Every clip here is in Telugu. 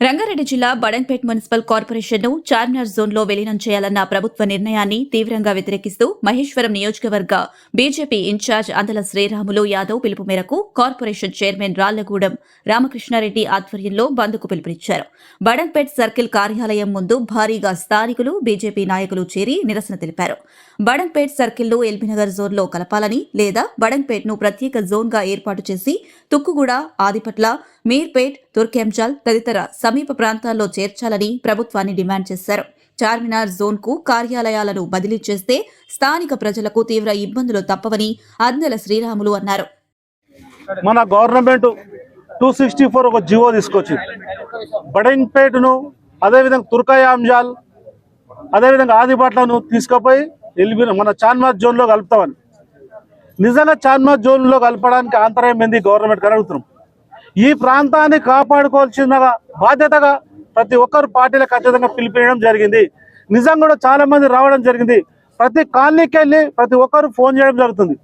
రంగారెడ్డి జిల్లా బడంపేట్ మున్సిపల్ కార్పొరేషన్ను చార్మినార్ జోన్లో విలీనం చేయాలన్న ప్రభుత్వ నిర్ణయాన్ని తీవ్రంగా వ్యతిరేకిస్తూ మహేశ్వరం నియోజకవర్గ బీజేపీ ఇన్ఛార్జ్ అందల శ్రీరాములు యాదవ్ పిలుపు మేరకు కార్పొరేషన్ చైర్మన్ రాళ్ళగూడెం రామకృష్ణారెడ్డి ఆధ్వర్యంలో బంద్కు పిలుపునిచ్చారు. బడంపేట్ సర్కిల్ కార్యాలయం ముందు భారీగా స్థానికులు బీజేపీ నాయకులు చేరి నిరసన తెలిపారు. బడంపేట్ సర్కిల్ను ఎల్బీనగర్ జోన్లో కలపాలని లేదా బడంపేట్ను ప్రత్యేక జోన్గా ఏర్పాటు చేసి తుక్కుగూడ ఆదిపట్ల మీర్పేట్ తుర్కెంజాల్ తదితర సమీప ప్రాంతాల్లో చేర్చాలని ప్రభుత్వాన్ని డిమాండ్ చేశారు. చార్మినార్ జోన్కు కార్యాలయాలను బదిలీ చేస్తే స్థానిక ప్రజలకు తీవ్ర ఇబ్బందులు తప్పవని అందెల శ్రీరాములు అన్నారు. మన గవర్నమెంట్ టూ సిక్స్టీ ఫోర్ ఒక జివో తీసుకొచ్చింది. బడెన్పేటను అదేవిధంగా తుర్కాయాంజాల్ అదేవిధంగా ఆదిబాట్లను తీసుకుపోయి ఎల్బి మన చార్మార్ జోన్లో కలుపుతామని. నిజంగా చాన్మార్ జోన్లో కలపడానికి ఆంతరాయం ఏంది గవర్నమెంట్ అడుగుతున్నాం. ఈ ప్రాంతాన్ని కాపాడుకోవాల్సిన బాధ్యతగా ప్రతి ఒక్కరు పార్టీలకు ఖచ్చితంగా పిలిపించడం జరిగింది. నిజంగా కూడా చాలా మంది రావడం జరిగింది. ప్రతి కాలనీకి వెళ్ళి ప్రతి ఒక్కరు ఫోన్ చేయడం జరుగుతుంది.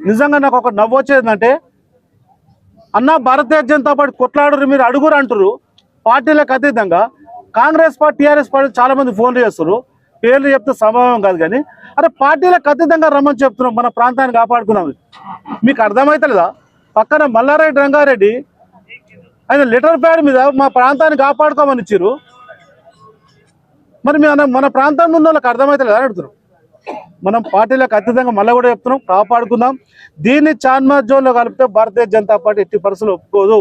నిజంగా నాకు ఒక నవ్వు వచ్చేదంటే అన్న భారతీయ జనతా పార్టీ కొట్లాడరు మీరు అడుగురు అంటారు పార్టీలకు అతీతంగా కాంగ్రెస్ పార్టీ టీఆర్ఎస్ పార్టీ చాలా మంది ఫోన్లు చేస్తారు పేర్లు చెప్తే సంభవం కాదు కానీ అరే పార్టీలకు అతీతంగా రమ్మని చెప్తున్నాం మన ప్రాంతాన్ని కాపాడుకున్నాం మీకు అర్థమవుతలేదా పక్కన మల్లారెడ్డి రంగారెడ్డి ఆయన లెటర్ ప్యాడ్ మీద మా ప్రాంతాన్ని కాపాడుకోమని ఇచ్చారు మరి మన మన ప్రాంతంలో ఉన్న వాళ్ళకి అర్థమవుతలేదు అని అడుగుతున్నాం. మనం పార్టీలకు అతీతంగా మళ్ళీ కూడా చెప్తున్నాం కాపాడుకుందాం. దీన్ని చాన్మార్ జోన్లో కలిపితే భారతీయ జనతా పార్టీ ఎట్టి పరిస్థితులు ఒప్పుకోదు.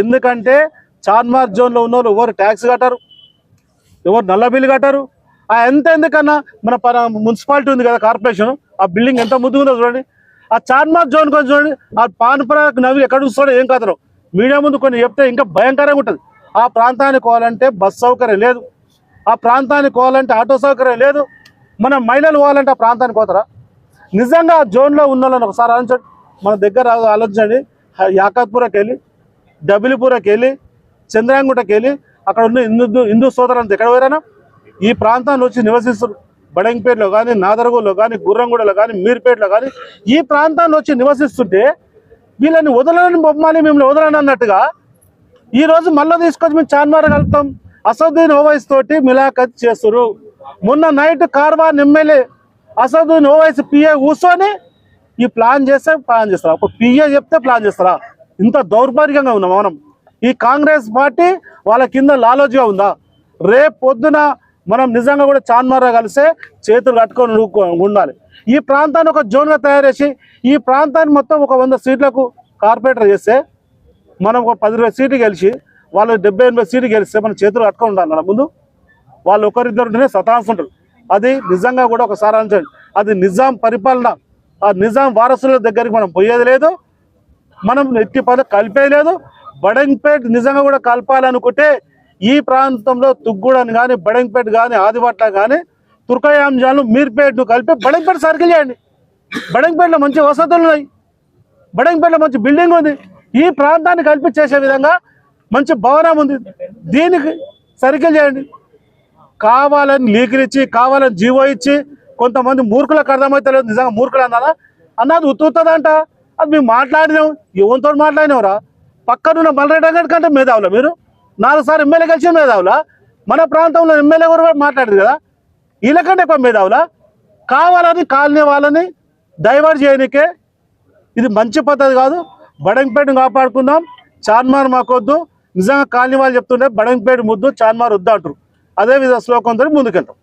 ఎందుకంటే చాన్మార్ జోన్లో ఉన్న వాళ్ళు ఎవరు ట్యాక్స్ కట్టారు ఎవరు నల్ల బిల్లు కట్టారు. ఆ ఎంత ఎందుకన్నా మన పర మున్సిపాలిటీ ఉంది కదా కార్పొరేషన్ ఆ బిల్డింగ్ ఎంత ముద్దుగుందో చూడండి. ఆ చార్మార్ జోన్ కొంచెం చూడండి ఆ పాన్పురాకు నవ్వి ఎక్కడ చూస్తాడో ఏం కథను. మీడియా ముందు కొన్ని చెప్తే ఇంకా భయంకరంగా ఉంటుంది. ఆ ప్రాంతానికి పోవాలంటే బస్ సౌకర్యం లేదు. ఆ ప్రాంతానికి పోవాలంటే ఆటో సౌకర్యం లేదు. మన మహిళలు పోవాలంటే ఆ ప్రాంతానికి పోతారా? నిజంగా ఆ జోన్లో ఉన్న వాళ్ళని ఒకసారి ఆలోచించండి. మన దగ్గర ఆలోచించండి. యాకత్పురకి వెళ్ళి డబిలిపురకి వెళ్ళి చంద్రాంగుటకి వెళ్ళి అక్కడ ఉన్న హిందూ హిందూ సోదరులంతా ఎక్కడ పోయారా ఈ ప్రాంతాన్ని వచ్చి నివసిస్తారు. బడంగిపేటలో కానీ నాదరగూడలో కానీ గుర్రంగూడలో కానీ మీర్పేటలో కానీ ఈ ప్రాంతాన్ని వచ్చి నివసిస్తుంటే వీళ్ళని వదలని బొమ్మాలి మిమ్మల్ని వదలని అన్నట్టుగా ఈరోజు మళ్ళీ తీసుకొచ్చి మేము చార్మార్ కలుపుతాం. అసదుద్దీన్ ఓవైస్ తోటి మిలాఖత్ చేస్తారు మొన్న night Karwan MLA Asaduddin Owaisi PA కూర్చొని ఈ ప్లాన్ చేస్తే ప్లాన్ చేస్తారా? ఒక పిఏ చెప్తే ప్లాన్ చేస్తారా? ఇంత దౌర్భాగ్యంగా ఉన్నాం మనం. ఈ కాంగ్రెస్ పార్టీ వాళ్ళ కింద లాలోజీగా ఉందా? రేపు పొద్దున మనం నిజంగా కూడా చాన్మార్గా కలిసే చేతులు కట్టుకొని ఉండాలి. ఈ ప్రాంతాన్ని ఒక జోన్గా తయారు చేసి ఈ ప్రాంతాన్ని మొత్తం ఒక వంద సీట్లకు కార్పొరేటర్ చేస్తే మనం ఒక పది ఇరవై సీట్లు గెలిచి వాళ్ళు డెబ్బై ఎనభై సీట్లు గెలిస్తే మనం చేతులు కట్టుకొని ఉండాలి మన ముందు. వాళ్ళు ఒకరిద్దరు ఒకరిద్దరునే ఉంటారు. అది నిజంగా కూడా ఒకసారి ఆలోచించండి అది నిజాం పరిపాలన ఆ నిజాం వారసుల దగ్గరికి మనం పోయేది లేదు. మనం ఎట్టి పనులు కలిపేయలేదు బడంగ్పేట్ నిజంగా కూడా కలపాలనుకుంటే ఈ ప్రాంతంలో తుగ్గూడని కానీ బడంపేట కానీ ఆదిపట్ల కానీ తుర్కయాంజాలు మీర్పేటను కలిపి బడంపేట సర్కిల్ చేయండి. బడంపేటలో మంచి వసతులు ఉన్నాయి. బడంపేటలో మంచి బిల్డింగ్ ఉంది. ఈ ప్రాంతాన్ని కలిపి చేసే విధంగా మంచి భవనం ఉంది. దీనికి సర్కిల్ చేయండి. కావాలని లీకులు ఇచ్చి కావాలని జీవో ఇచ్చి కొంతమంది మూర్ఖులకు అర్థమవుతలేదు నిజంగా మూర్ఖులు అన్నారా? అన్నది ఉత్తుతుందంట అది మేము మాట్లాడినాం. ఎవరితో మాట్లాడినావురా? పక్కనున్న మల్లరెడ్డి కంటే మేధావులా మీరు? నాలుగుసార్లు ఎమ్మెల్యే కలిసి మేధావులా మన ప్రాంతంలో ఎమ్మెల్యే కూడా మాట్లాడారు కదా? వీళ్ళకంటే ఎక్కువ మేధావులా కావాలని కాలనీ వాళ్ళని డైవర్ట్ చేయనికే ఇది మంచి పద్ధతి కాదు. బడంపేటను కాపాడుకుందాం. చార్మార్ మాకొద్దు. నిజంగా కాలనీ వాళ్ళు చెప్తుంటే బడంపేట ముద్దు చార్మార్ వద్దు అంటారు. అదే విధ శ్లోకంతో ముందుకెళ్తాం.